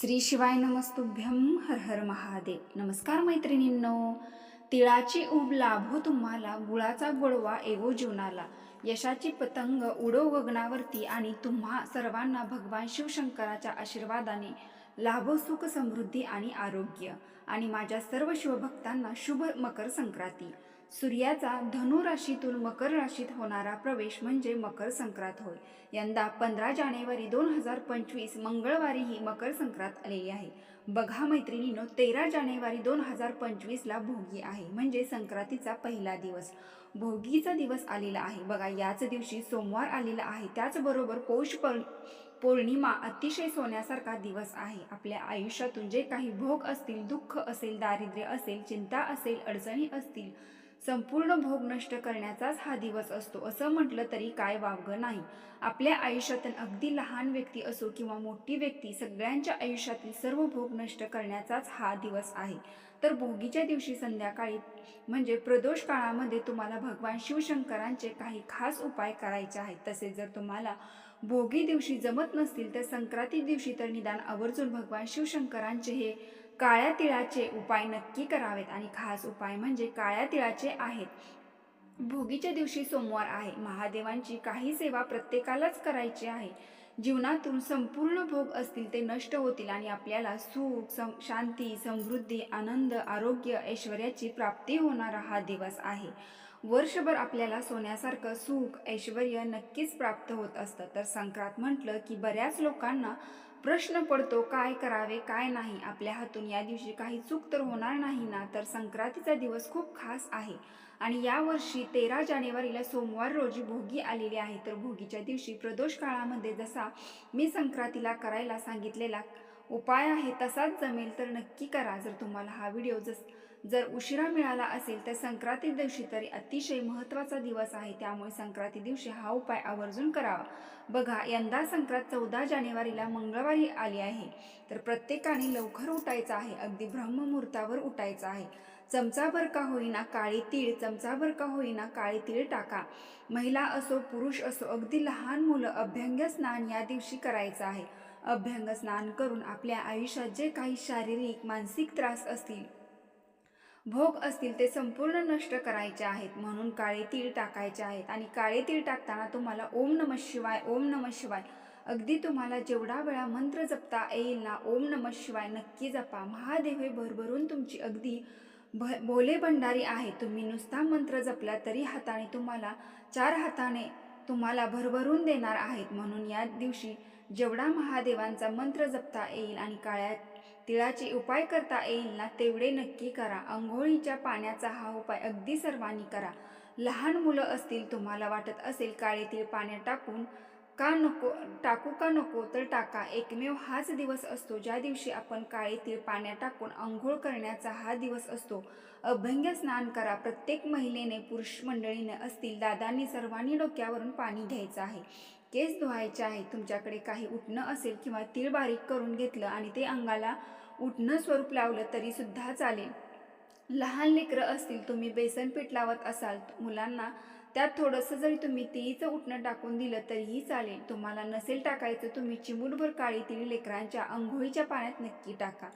श्री शिवाय नमस्तुभ्यम हर हर महादेव. नमस्कार मैत्रिणींनो. तिळाची उब लाभो तुम्हाला गुळाचा गोडवा एवो जीवनाला. यशाची पतंग उडो गगनावरती आणि तुम्हा सर्वांना भगवान शिवशंकराच्या आशीर्वादाने लाभो सुख समृद्धी आणि आरोग्य. आणि माझ्या सर्व शिवभक्तांना शुभ मकर संक्रांती. सूर्याचा धनु राशीतून मकर राशीत होणारा प्रवेश म्हणजे मकर संक्रांत होय. यंदा पंधरा जानेवारी दोन हजार पंचवीस मंगळवारी ही मकर संक्रांत आलेली आहे. बघा मैत्रिणीनो तेरा जानेवारी दोन हजार पंचवीसला भोगी आहे म्हणजे संक्रांतीचा पहिला दिवस. भोगीचा दिवस आलेला आहे. बघा याच दिवशी सोमवार आलेला आहे. त्याचबरोबर पौष पौर् पौर्णिमा अतिशय सोन्यासारखा दिवस आहे. आपल्या आयुष्यातून जे काही भोग असतील दुःख असेल दारिद्र्य असेल चिंता असेल अडचणी असतील संपूर्ण भोग नष्ट करण्याचाच हा दिवस असतो. असं म्हटलं तरी काय वावगं नाही. आपल्या आयुष्यातील अगदी लहान व्यक्ती असो किंवा मोठी व्यक्ती सगळ्यांच्या आयुष्यातील सर्व भोग नष्ट करण्याचाच हा दिवस आहे. तर भोगीच्या दिवशी संध्याकाळी म्हणजे प्रदोष काळामध्ये तुम्हाला भगवान शिवशंकरांचे काही खास उपाय करायचे आहेत. तसेच जर तुम्हाला भोगी दिवशी जमत नसतील तर संक्रांती दिवशी तर निदान आवर्जून भगवान शिवशंकरांचे हे काळ्या तिळाचे उपाय नक्की करावेत आणि खास उपाय म्हणजे काळ्या तिळाचे आहेत. भोगीच्या दिवशी सोमवार आहे. महादेवांची काही सेवा प्रत्येकालाच करायची आहे. जीवनातून संपूर्ण भोग असतील ते नष्ट होतील आणि आपल्याला सुख सम शांती समृद्धी आनंद आरोग्य ऐश्वर्याची प्राप्ती होणारा हा दिवस आहे. वर्षभर आपल्याला सोन्यासारखं सुख ऐश्वर नक्कीच प्राप्त होत असतं. तर संक्रांत म्हटलं की बऱ्याच लोकांना प्रश्न पडतो काय करावे काय नाही. आपल्या हातून या दिवशी काही चूक तर होणार नाही ना? तर संक्रांतीचा दिवस खूप खास आहे. आणि यावर्षी तेरा जानेवारीला सोमवार रोजी भोगी आलेली आहे. तर भोगीच्या दिवशी प्रदोष काळामध्ये जसा मी संक्रांतीला करायला सांगितलेला उपाय आहे तसाच जमेल तर नक्की करा. जर तुम्हाला हा व्हिडिओ जस जर उशिरा मिळाला असेल तर संक्रांती दिवशी तरी अतिशय महत्त्वाचा दिवस आहे. त्यामुळे संक्रांती दिवशी हा उपाय आवर्जून करावा. बघा यंदा संक्रांत चौदा जानेवारीला मंगळवारी आली आहे. तर प्रत्येकाने लवकर उठायचं आहे. अगदी ब्रह्ममुहूर्तावर उठायचं आहे. चमचाभर का होईना काळी तीळ चमचाभर का होईना काळी तीळ टाका. महिला असो पुरुष असो अगदी लहान मुलं अभ्यंग स्नान या दिवशी करायचं आहे. अभ्यंग स्नान करून आपल्या आयुष्यात जे काही शारीरिक मानसिक त्रास असतील भोग असतील ते संपूर्ण नष्ट करायचे आहेत. म्हणून काळे तीळ टाकायचे आहेत. आणि काळे तीळ टाकताना तुम्हाला ओम नम शिवाय ओम नम शिवाय अगदी तुम्हाला जेवढा वेळा मंत्र जपता येईल ना ओम नम शिवाय नक्की जपा. महादेव हे भरभरून तुमची अगदी भ भोले भंडारी आहे तुम्ही नुसता मंत्र जपला तरी हाताने तुम्हाला चार हाताने तुम्हाला भरभरून देणार आहेत. म्हणून या दिवशी जेवढा महादेवांचा मंत्र जपता येईल आणि काळ्या तिळाचे उपाय करता येईल ना तेवढे नक्की करा. आंघोळीच्या पाण्याचा हा उपाय अगदी सर्वांनी करा. लहान मुलं असतील तुम्हाला वाटत असेल काळे तीळ पाण्यात टाकून का नको टाकू का नको तर टाका. एकमेव हाच दिवस असतो ज्या दिवशी आपण काळे तीळ पाण्यात टाकून आंघोळ करण्याचा हा दिवस असतो. अभंग्य स्नान करा. प्रत्येक महिलेने पुरुष मंडळीने असतील दादांनी सर्वांनी डोक्यावरून पाणी घ्यायचं आहे. केस धुवायचे आहे तुमच्याकडे काही उठणं असेल किंवा तीळ बारीक करून घेतलं आणि ते अंगाला उठणं स्वरूप लावलं तरी सुद्धा चालेल. लहान लेकरं असतील तुम्ही बेसन पीठ लावत असाल मुलांना त्यात थोडंसं जरी तुम्ही तिळीचं उठणं टाकून दिलं तरीही चालेल. तुम्हाला नसेल टाकायचं तुम्ही चिमूटभर काळी तिळी लेकरांच्या अंघोळीच्या पाण्यात नक्की टाका.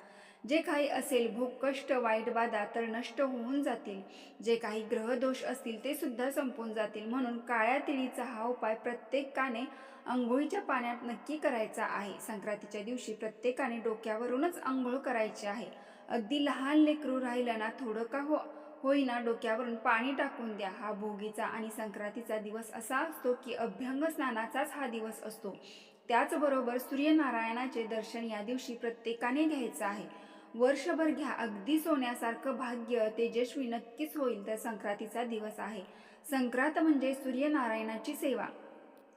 जे काही असेल भोग कष्ट वाईट बाधा तर नष्ट होऊन जातील. जे काही ग्रहदोष असतील ते सुद्धा संपून जातील. म्हणून काळ्या तिळीचा हा उपाय प्रत्येकाने आंघोळीच्या पाण्यात नक्की करायचा आहे. संक्रांतीच्या दिवशी प्रत्येकाने डोक्यावरूनच आंघोळ करायची आहे. अगदी लहान लेकरू राहिलं ना थोडं का हो होईना डोक्यावरून पाणी टाकून द्या. हा भोगीचा आणि संक्रांतीचा दिवस असा असतो की अभ्यंग स्नानाचाच हा दिवस असतो. त्याचबरोबर सूर्यनारायणाचे दर्शन या दिवशी प्रत्येकाने घ्यायचं आहे. वर्षभर घ्या. अगदी सोन्यासारखं भाग्य तेजस्वी नक्कीच होईल. तर संक्रांतीचा दिवस आहे. संक्रांत म्हणजे सूर्यनारायणाची सेवा.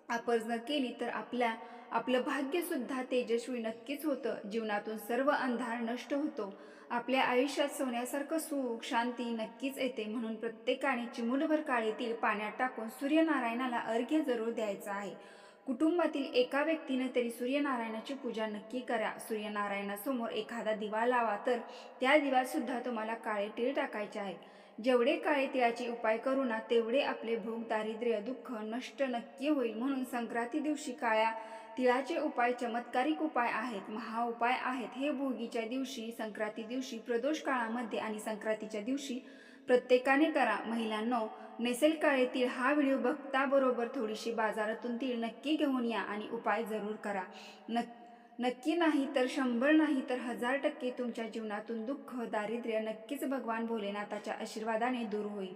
आपण जर केली तर आपल्या आपलं भाग्यसुद्धा तेजस्वी नक्कीच होतं. जीवनातून सर्व अंधार नष्ट होतो. आपल्या आयुष्यात सोन्यासारखं सुख शांती नक्कीच येते. म्हणून प्रत्येकाने चिमूटभर काळीतील पाण्यात टाकून सूर्यनारायणाला अर्घ्य जरूर द्यायचं आहे. कुटुंबातील एका व्यक्तीने तरी सूर्यनारायणाची पूजा नक्की करा. सूर्यनारायणासमोर एखादा दिवा लावा तर त्या दिव्यात सुद्धा तुम्हाला काळे तीळ टाकायचे आहेत. जेवढे काळे तिळाचे उपाय करू ना तेवढे आपले भोग दारिद्र्य दुःख नष्ट नक्की होईल. म्हणून संक्रांती दिवशी काळ्या तिळाचे उपाय चमत्कारिक उपाय आहेत महा उपाय आहेत. हे भोगीच्या दिवशी संक्रांती दिवशी प्रदोष काळामध्ये आणि संक्रांतीच्या दिवशी प्रत्येकाने करा. महिलांनो नेसेल काळे तीळ हा व्हिडिओ बघताबरोबर थोडीशी बाजारातून तीळ नक्की घेऊन या आणि उपाय जरूर करा. नक्की नक्की नाही तर शंभर नाही तर हजार टक्के तुमच्या जीवनातून दुःख दारिद्र्य नक्कीच भगवान भोलेनाथाच्या आशीर्वादाने दूर होईल.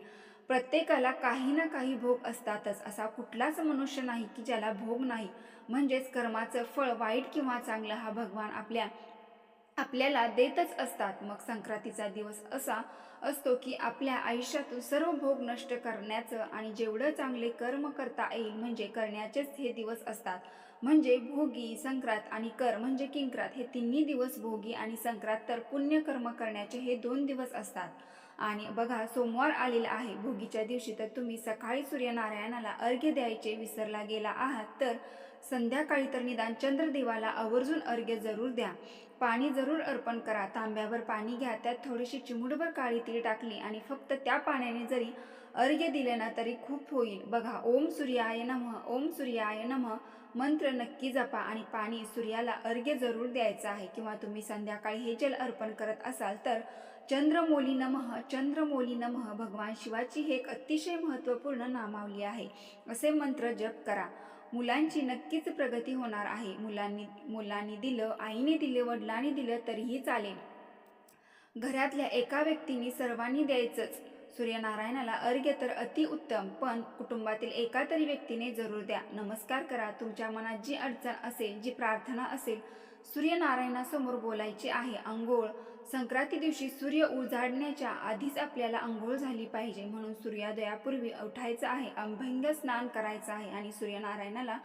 प्रत्येकाला काही ना काही भोग असतातच. असा कुठलाच मनुष्य नाही की ज्याला भोग नाही. म्हणजेच कर्माचं फळ वाईट किंवा चांगलं हा भगवान आपल्या आपल्याला देतच असतात. मग संक्रांतीचा दिवस असा असतो की आपल्या आयुष्यातून सर्व भोग नष्ट करण्याचं आणि जेवढं चांगले कर्म करता येईल म्हणजे करण्याचेच हे दिवस असतात. म्हणजे भोगी संक्रांत आणि कर म्हणजे किंक्रात हे तिन्ही दिवस भोगी आणि संक्रांत तर पुण्यकर्म करण्याचे हे दोन दिवस असतात. आणि बघा सोमवार आलेला आहे. भोगीच्या दिवशी तर तुम्ही सकाळी सूर्यनारायणाला अर्घ्य द्यायचे विसरला गेला आहात तर संध्याकाळी तर निदान चंद्रदेवाला आवर्जून अर्घ्य जरूर द्या. पाणी जरूर अर्पण करा. तांब्यावर पाणी घ्या. त्यात थोडीशी चिमुडभर काळी तीळ टाकली आणि फक्त त्या पाण्याने जरी अर्घ्य दिले ना तरी खूप होईल. बघा ओम सूर्याय नमः ओम सूर्याय नमः. मंत्र नक्की जपा आणि पाणी सूर्याला अर्घ्य जरूर द्यायचं आहे. किंवा तुम्ही संध्याकाळी हे जल अर्पण करत असाल तर चंद्रमौली नमः चंद्रमौली नमः. भगवान शिवाची हे एक अतिशय महत्त्वपूर्ण नामावली आहे. असे मंत्र जप करा. मुलांची नक्कीच प्रगती होणार आहे. मुलांनी मुलांनी दिलं आईने दिलं वडिलांनी दिलं तरीही चालेल. घरातल्या एका व्यक्तीने सर्वांनी द्यायचंच. सूर्यनारायणाला अर्घ्य तर अतिउत्तम पण कुटुंबातील एका तरी व्यक्तीने जरूर द्या. नमस्कार करा. तुमच्या मनात जी अडचण असेल जी प्रार्थना असेल सूर्यनारायणासमोर बोलायची आहे. अंघोळ संक्रांती दिवशी सूर्य उजाडण्याच्या आधीच आपल्याला आंघोळ झाली पाहिजे म्हणून सूर्योदयापूर्वी उठायचं आहे अभंग स्नान करायचं आहे आणि सूर्यनारायणाला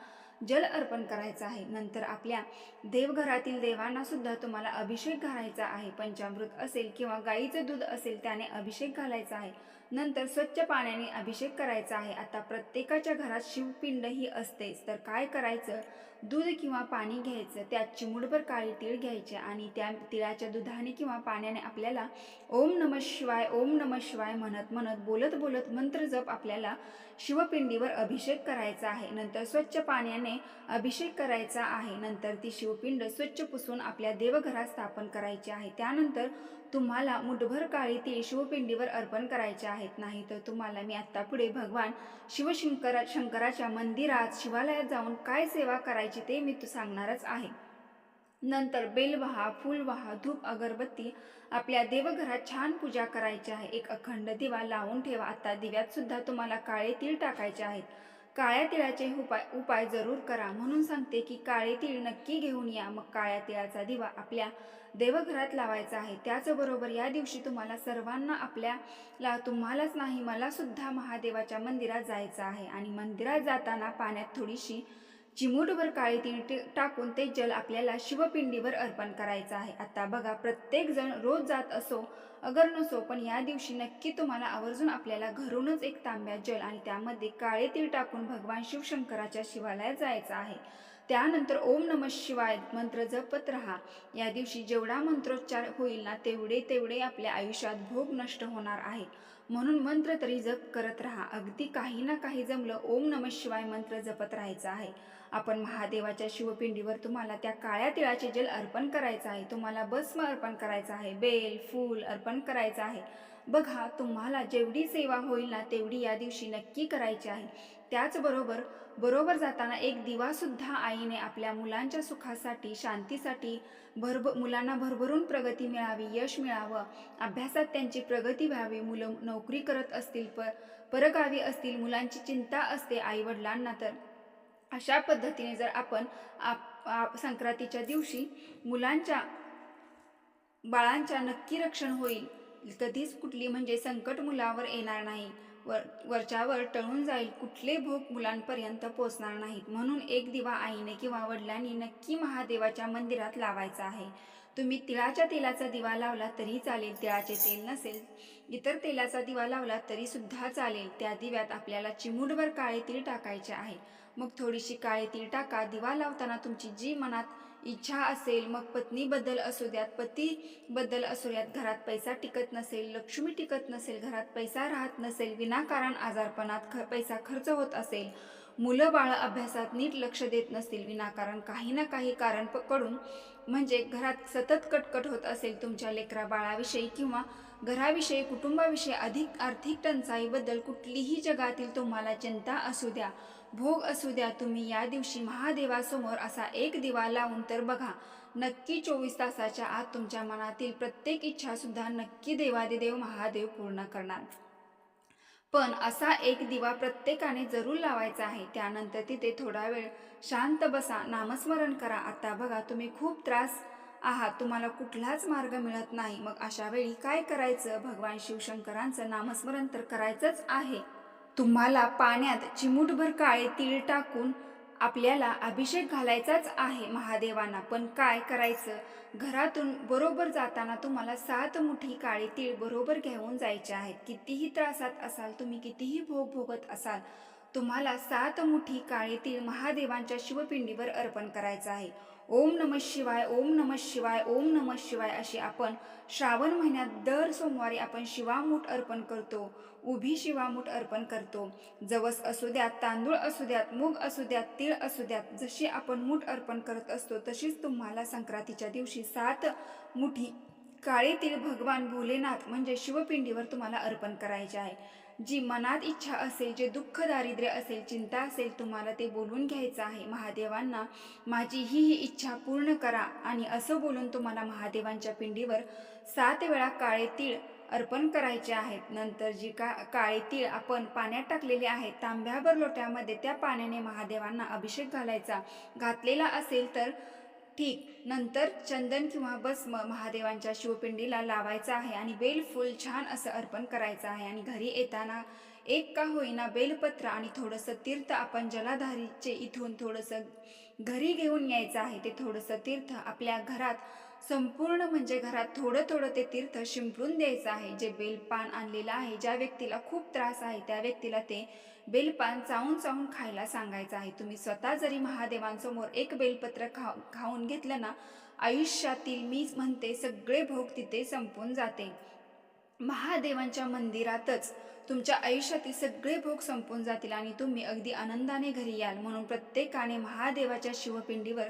जल अर्पण करायचं आहे. नंतर आपल्या देवघरातील देवांना सुद्धा तुम्हाला अभिषेक घालायचा आहे. पंचामृत असेल किंवा गाईचं दूध असेल त्याने अभिषेक घालायचा आहे. नंतर स्वच्छ पाण्याने अभिषेक करायचा आहे. आता प्रत्येकाच्या घरात शिवपिंड ही असतेच. तर काय करायचं? दूध किंवा पाणी घ्यायचं. त्यात चिमुडभर काळी तीळ घ्यायचे आणि त्या तिळाच्या दुधाने किंवा पाण्याने आपल्याला ओम नम शिवाय ओम नम शिवाय म्हणत म्हणत बोलत बोलत मंत्र जप आपल्याला शिवपिंडीवर अभिषेक करायचा आहे. नंतर स्वच्छ पाण्याने अभिषेक करायचा आहे. नंतर ती शिवपिंड स्वच्छ पुसून आपल्या देवघरात स्थापन करायची आहे. त्यानंतर तुम्हाला मुठभर काळी तीळ शिवपिंडीवर अर्पण करायचे आहे. आहेत. नाही तर तुम्हाला मी आत्ता पुढे भगवान शिवशंकरा शंकराच्या मंदिरात शिवालयात जाऊन काय सेवा करायची ते मी तू सांगणारच आहे. नंतर बेलवहा फुलवहा धूप अगरबत्ती आपल्या देवघरात छान पूजा करायची आहे. एक अखंड दिवा लावून ठेवा. आता दिव्यात सुद्धा तुम्हाला काळे तीळ टाकायचे आहेत. काळ्या तिळाचे उपाय उपाय जरूर करा. म्हणून सांगते की काळे तीळ नक्की घेऊन या. मग काळ्या तिळाचा दिवा आपल्या देवघरात लावायचा आहे. त्याचबरोबर या दिवशी तुम्हाला सर्वांना आपल्याला तुम्हालाच नाही मला सुद्धा महादेवाच्या मंदिरात जायचं आहे. आणि मंदिरात जाताना पाण्यात थोडीशी चिमूटभर काळी तीळ टाकून ते जल आपल्याला शिवपिंडीवर अर्पण करायचं आहे. आता बघा प्रत्येक जण रोज जात असो अगर नसो पण या दिवशी नक्की तुम्हाला आवर्जून आपल्याला घरूनच एक तांब्या जल आणि त्यामध्ये काळे तीळ टाकून भगवान शिवशंकराच्या शिवालयात जायचं आहे. त्यानंतर ओम नम शिवाय मंत्र जपत राहा. या दिवशी जेवढा मंत्रोच्चार होईल ना तेवढे तेवढे आपल्या आयुष्यात भोग नष्ट होणार आहे. म्हणून मंत्र तरी जप करत राहा. अगदी काही ना काही जमलं ओम नम शिवाय मंत्र जपत राहायचं आहे. आपण महादेवाच्या शिवपिंडीवर तुम्हाला त्या काळ्या तिळाचे जल अर्पण करायचं आहे. तुम्हाला भस्म अर्पण करायचं आहे. बेल फूल अर्पण करायचं आहे. बघा तुम्हाला जेवढी सेवा होईल ना तेवढी या दिवशी नक्की करायची आहे. त्याचबरोबर बरोबर जाताना एक दिवासुद्धा आईने आपल्या मुलांच्या सुखासाठी शांतीसाठी भरभ मुलांना भरभरून प्रगती मिळावी यश मिळावं. अभ्यासात त्यांची प्रगती व्हावी. मुलं नोकरी करत असतील प परगावी असतील मुलांची चिंता असते आईवडिलांना तर. अशा पद्धतीने जर आपण आप आप संक्रांतीच्या दिवशी मुलांच्या बाळांच्या नक्की रक्षण होईल कधीच कुठली म्हणजे संकट मुलावर येणार नाही. वर वरच्यावर टळून जाईल. कुठले भोग मुलांपर्यंत पोचणार नाहीत. म्हणून एक दिवा आईने किंवा वडिलांनी नक्की महादेवाच्या मंदिरात लावायचा आहे. तुम्ही तिळाच्या तेलाचा दिवा लावला तरी चालेल. तिळाचे तेल नसेल इतर तेलाचा दिवा लावला तरी सुद्धा चालेल. त्या दिव्यात आपल्याला चिमूटभर काळे तीळ टाकायचे आहे. मग थोडीशी काळे तीळ टाका. दिवा लावताना तुमची जी मनात इच्छा असेल मग पत्नीबद्दल असू द्यात पतीबद्दल असू द्यात घरात पैसा टिकत नसेल लक्ष्मी टिकत नसेल घरात पैसा राहत नसेल विनाकारण आजारपणात ख पैसा खर्च होत असेल मुलं बाळं अभ्यासात नीट लक्ष देत नसतील विनाकारण काही ना काही कारण पकडून म्हणजे घरात सतत कटकट होत असेल तुमच्या लेकरा बाळाविषयी किंवा घराविषयी कुटुंबाविषयी अधिक आर्थिक टंचाईबद्दल कुठलीही जगातील तुम्हाला चिंता असू द्या. भोग असू द्या तुम्ही या दिवशी महादेवासमोर असा एक दिवा लावून तर बघा नक्की चोवीस तासाच्या आत तुमच्या मनातील प्रत्येक इच्छा सुद्धा नक्की देवादिदेव महादेव पूर्ण करणार. पण असा एक दिवा प्रत्येकाने जरूर लावायचा आहे त्यानंतर तिथे थोडा वेळ शांत बसा नामस्मरण करा. आता बघा तुम्ही खूप त्रास आहात तुम्हाला कुठलाच मार्ग मिळत नाही. मग अशा वेळी काय करायचं? भगवान शिवशंकरांचं नामस्मरण तर करायचंच आहे. तुम्हाला पाण्यात चिमूटभर काळे तीळ टाकून आपल्याला अभिषेक घालायचाच आहे महादेवांना. पण काय करायचं? घरातून बरोबर जाताना तुम्हाला सात मुठी काळे तीळ बरोबर घेऊन जायचे आहेत. कितीही त्रासात असाल तुम्ही कितीही भोग भोगत असाल तुम्हाला सात मुठी काळे तीळ महादेवांच्या शिवपिंडीवर अर्पण करायचं आहे. ओम नम शिवाय ओम नम शिवाय ओम नम शिवाय अशी आपण श्रावण महिन्यात दर सोमवारी आपण शिवामूठ अर्पण करतो उभी शिवामूठ अर्पण करतो. जवस असू द्यात तांदूळ असू द्यात मूग असू द्यात तीळ असू द्यात जशी आपण मूठ अर्पण करत असतो तशीच तुम्हाला संक्रांतीच्या दिवशी सात मुठी काळे तीळ भगवान भोलेनाथ म्हणजे शिवपिंडीवर तुम्हाला अर्पण करायचे आहे. जी मनात इच्छा असेल जे दुःख दारिद्र्य असेल चिंता असेल तुम्हाला ते बोलून घ्यायचं आहे. महादेवांना माझी ही ही इच्छा पूर्ण करा आणि असं बोलून तुम्हाला महादेवांच्या पिंडीवर सात वेळा काळे तीळ अर्पण करायचे आहेत. नंतर जी का काळे तीळ आपण पाण्यात टाकलेले आहेत तांब्याभर लोट्यामध्ये त्या पाण्याने महादेवांना अभिषेक घालायचा. घातलेला असेल तर ठीक. नंतर चंदन किंवा भस्म महादेवांच्या शिवपिंडीला लावायचं आहे आणि बेलफूल छान असं अर्पण करायचं आहे आणि घरी येताना एक का होईना बेलपत्र आणि थोडंसं तीर्थ आपण जलाधारीचे इथून थोडंसं घरी घेऊन यायचं आहे ते थोडंसं तीर्थ आपल्या घरात संपूर्ण म्हणजे घरात थोडं थोडं ते तीर्थ शिंपडून द्यायचं आहे. जे बेलपान आणलेलं आहे ज्या व्यक्तीला खूप त्रास आहे त्या व्यक्तीला ते बेलपान चावून चावून खायला सांगायचं आहे. तुम्ही स्वतः जरी महादेवांसमोर एक बेलपत्र खा खाऊन घेतलं ना आयुष्यातील मी म्हणते सगळे भोग तिथे संपून जाते. महादेवांच्या मंदिरातच तुमच्या आयुष्यातील सगळे भोग संपून जातील आणि तुम्ही अगदी आनंदाने घरी याल म्हणून प्रत्येकाने महादेवाच्या शिवपिंडीवर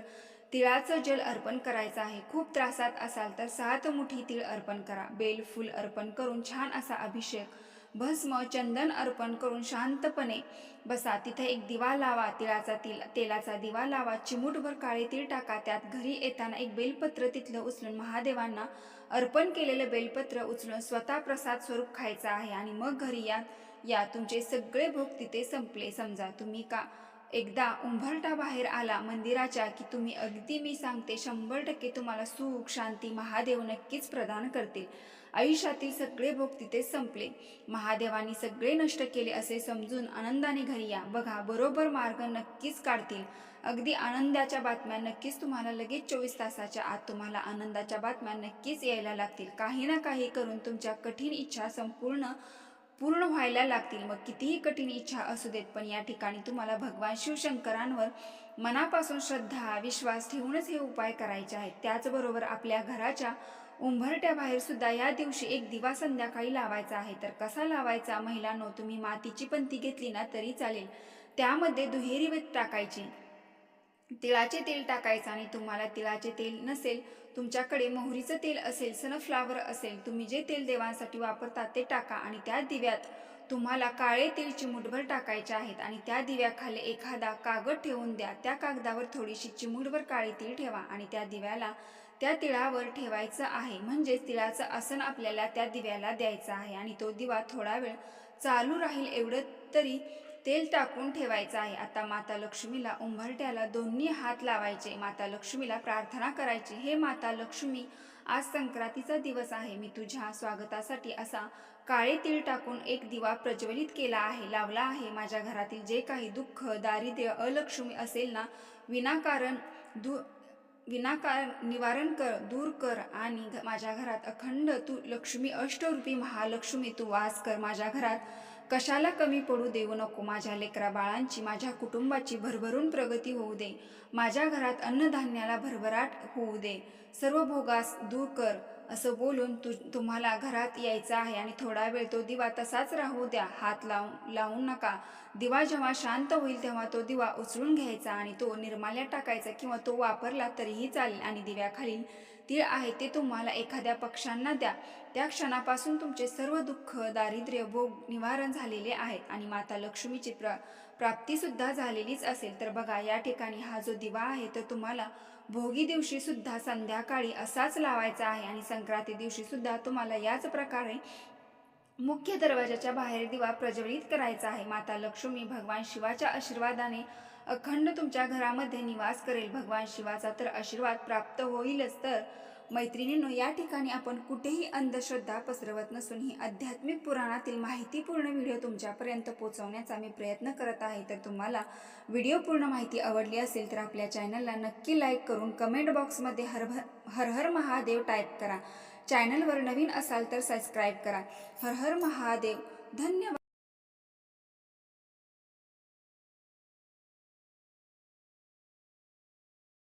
तिळाचं जल अर्पण करायचं आहे. खूप त्रासात असाल तर सात मुठी तीळ अर्पण करा. बेल फूल अर्पण करून छान असा अभिषेक भस्म चंदन अर्पण करून शांतपणे बसा. तिथे एक दिवा लावा तिळाचा तिल तेलाचा दिवा लावा. चिमूटभर काळे तीळ टाका. त्यात घरी येताना एक बेलपत्र तिथलं उचलून महादेवांना अर्पण केलेलं बेलपत्र उचलून स्वतः प्रसाद स्वरूप खायचं आहे आणि मग घरी या. या तुमचे सगळे भोग तिथे संपले. समजा तुम्ही का एकदा उंभरटा बाहेर आला मंदिराच्या की तुम्ही अगदी मी सांगते शंभर टक्के तुम्हाला सुख शांती महादेव नक्कीच प्रदान करतील. आयुष्यातील सगळे भोग तिथे संपले. महादेवानी सगळे नष्ट केले असे समजून आनंदाने घरी या. बघा बरोबर मार्ग नक्कीच काढतील. अगदी आनंदाच्या बातम्या नक्कीच तुम्हाला लगेच चोवीस तासाच्या आत तुम्हाला आनंदाच्या बातम्या नक्कीच यायला लागतील. काही ना काही करून तुमच्या कठीण इच्छा संपूर्ण पूर्ण व्हायला लागतील. मग कितीही कठीण इच्छा असू देत पण या ठिकाणी तुम्हाला भगवान शिवशंकरांवर मनापासून श्रद्धा विश्वास ठेवूनच हे उपाय करायचे आहेत. त्याचबरोबर आपल्या घराच्या उंबरट्याबाहेर सुद्धा या दिवशी एक दिवा संध्याकाळी लावायचा आहे. तर कसा लावायचा? महिलांनो तुम्ही मातीची पंती घेतली ना तरी चालेल. त्यामध्ये दुहेरी वेत टाकायची. तिळाचे तेल टाकायचं आणि तुम्हाला तिळाचे तेल नसेल तुमच्याकडे मोहरीचं तेल असेल सनफ्लावर असेल तुम्ही जे तेल देवांसाठी वापरता ते टाका आणि त्या दिव्यात तुम्हाला काळे तेल चिमूटभर टाकायचे आहेत आणि त्या दिव्याखाली एखादा कागद ठेवून द्या. त्या कागदावर थोडीशी चिमूटभर काळे तीळ ठेवा आणि त्या दिव्याला त्या तिळावर ठेवायचं आहे. म्हणजेच तिळाचं आसन आपल्याला त्या दिव्याला द्यायचं आहे आणि तो दिवा थोडा वेळ चालू राहील एवढं तरी तेल टाकून ठेवायचं आहे. आता माता लक्ष्मीला उंबरट्याला दोन्ही हात लावायचे. माता लक्ष्मीला प्रार्थना करायची. हे माता लक्ष्मी आज संक्रांतीचा दिवस आहे. मी तुझ्या स्वागतासाठी असा काळे तीळ टाकून एक दिवा प्रज्वलित केला आहे लावला आहे. माझ्या घरातील जे काही दुःख दारिद्र्य अलक्ष्मी असेल ना विनाकारण दू विनाकारण निवारण कर दूर कर आणि माझ्या घरात अखंड तू लक्ष्मी अष्टरूपी महालक्ष्मी तू वास कर. माझ्या घरात कशाला कमी पडू देऊ नको माझ्या लेकरा बाळांची माझ्या कुटुंबाची भरभरून प्रगती होऊ दे. माझ्या घरात अन्नधान्याला भरभराट होऊ दे. सर्व भोगास दूर कर. असं बोलून तु तुम्हाला घरात यायचं आहे आणि थोडा वेळ तो दिवा तसाच राहू द्या. हात लावून लावू नका. दिवा जेव्हा शांत होईल तेव्हा तो दिवा उचलून घ्यायचा आणि तो निर्माल्यात टाकायचा किंवा तो वापरला तरीही चालेल आणि दिव्याखालील तीळ आहे ते तुम्हाला एखाद्या पक्ष्यांना द्या. त्या क्षणापासून तुमचे सर्व दुःख दारिद्र्य भोग निवारण झालेले आहेत आणि माता लक्ष्मीची प्र प्राप्तीसुद्धा झालेलीच असेल. तर बघा या ठिकाणी हा जो दिवा आहे तर तुम्हाला भोगी दिवशी सुद्धा संध्याकाळी असाच लावायचा आहे आणि संक्रांती दिवशी सुद्धा तुम्हाला याच प्रकारे मुख्य दरवाजाच्या बाहेर दिवा प्रज्वलित करायचा आहे. माता लक्ष्मी भगवान शिवाच्या आशीर्वादाने अखंड तुमच्या घरामध्ये निवास करेल भगवान शिवाचा तर आशीर्वाद प्राप्त होईलच तर. मैत्रिणींनो या ठिकाणी आपण कुठेही अंधश्रद्धा पसरवत नसून ही आध्यात्मिक पुराणातील माहितीपूर्ण व्हिडिओ तुमच्यापर्यंत पोहोचवण्याचा मी प्रयत्न करत आहे. तर तुम्हाला व्हिडिओ पूर्ण माहिती आवडली असेल तर आपल्या चॅनलला नक्की लाईक करून कमेंट बॉक्समध्ये हर हर हर महादेव टाईप करा. चॅनलवर नवीन असाल तर सबस्क्राईब करा. हर हर महादेव. धन्यवाद.